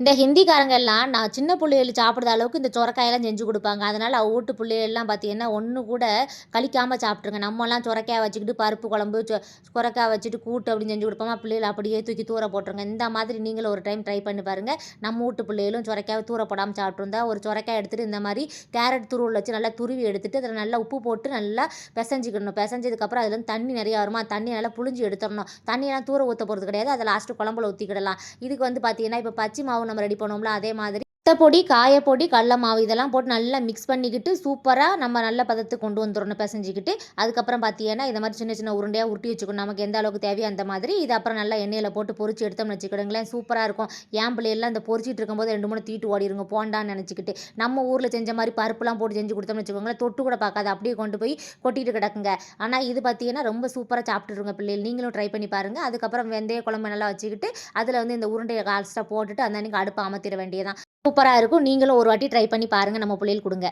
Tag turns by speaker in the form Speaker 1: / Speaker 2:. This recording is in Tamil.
Speaker 1: இந்த ஹிந்திக்காரங்கெல்லாம் நான் சின்ன பிள்ளைகள் சாப்பிட்ற அளவுக்கு இந்த சுரக்காயெல்லாம் செஞ்சு கொடுப்பாங்க. அதனால் அவ வீட்டு பிள்ளைகள்லாம் பார்த்தீங்கன்னா ஒன்று கூட கழிக்காமல் சாப்பிட்ருங்க நம்மலாம் சுரக்காய் வச்சுக்கிட்டு பருப்பு குழம்பு சுரக்காய் சொரக்காய் வச்சுட்டு கூட்டு அப்படின்னு செஞ்சு கொடுப்போமா பிள்ளைகள் அப்படியே தூக்கி தூர போட்டுருங்க. இந்த மாதிரி நீங்களும் ஒரு டைம் ட்ரை பண்ணி பாருங்கள் நம்ம வீட்டு பிள்ளைகளும் சுரக்காய் தூர போடாமல் சாப்பிட்ருந்தா ஒரு சுரக்காய் எடுத்துகிட்டு இந்த மாதிரி கேரட் துருவில் வச்சு நல்லா துருவி எடுத்துகிட்டு அதில் நல்லா உப்பு போட்டு நல்லா பிசைஞ்சிக்கணும். பிசைஞ்சதுக்கப்புறம் அதில் தண்ணி நிறையா வருமா? தண்ணி நல்லா புழிஞ்சு எடுத்துடணும். தண்ணியெல்லாம் தூர ஊற்ற போகிறது கிடையாது. அதை லாஸ்ட்டு குழம்புல ஊற்றிக்கிடலாம் இதுக்கு வந்து பார்த்தீங்கன்னா இப்போ பச்சை மாவு நம்ம ரெடி பண்ணுவோம்ல அதே மாதிரி பொடி காயப்பொடி கடல மாவு இதெல்லாம் போட்டு நல்லா மிக்ஸ் பண்ணிக்கிட்டு சூப்பராக நம்ம நல்ல பதத்துக்கு கொண்டு வந்துடணும் பிசைஞ்சிக்கிட்டு. அதுக்கப்புறம் பார்த்தீங்கன்னா இந்த மாதிரி சின்ன சின்ன உருண்டையாக உருட்டி வச்சுக்கணும். நமக்கு எந்த அளவுக்கு தேவையோ அந்த மாதிரி. இது அப்புறம் நல்லா எண்ணெயில் போட்டு பொரிச்சு எடுத்தோம்னு வச்சுக்கிடுங்களேன். சூப்பராக இருக்கும். ஏன் பிள்ளையெல்லாம் இந்த பொறிச்சிட்டு இருக்கும்போது ரெண்டு மூணு தீட்டு ஓடிடுங்க போண்டான்னு நினச்சிக்கிட்டு. நம்ம ஊரில் செஞ்ச மாதிரி பருப்புலாம் போட்டு செஞ்சு கொடுத்தோம்னு வச்சுக்கோங்களேன். தொட்டு கூட பார்க்காது அப்படியே கொண்டு போய் கொட்டிட்டு கிடக்குங்க. ஆனால் இது பார்த்தீங்கன்னா ரொம்ப சூப்பராக சாப்பிட்டுருங்க பிள்ளைகள். நீங்களும் ட்ரை பண்ணி பாருங்கள் அதுக்கப்புறம் வெந்தய குழம்பு நல்லா வச்சுக்கிட்டு அதில் வந்து இந்த உருண்டையை கால்ஸ்ட்டாக போட்டுட்டு அந்த அன்றைக்கி அடுப்பு அமர்த்திட வேண்டியதான் சூப்பராக இருக்கும். நீங்களும் ஒரு வாட்டி ட்ரை பண்ணி பாருங்கள் நம்ம பிள்ளைகள் கொடுங்க.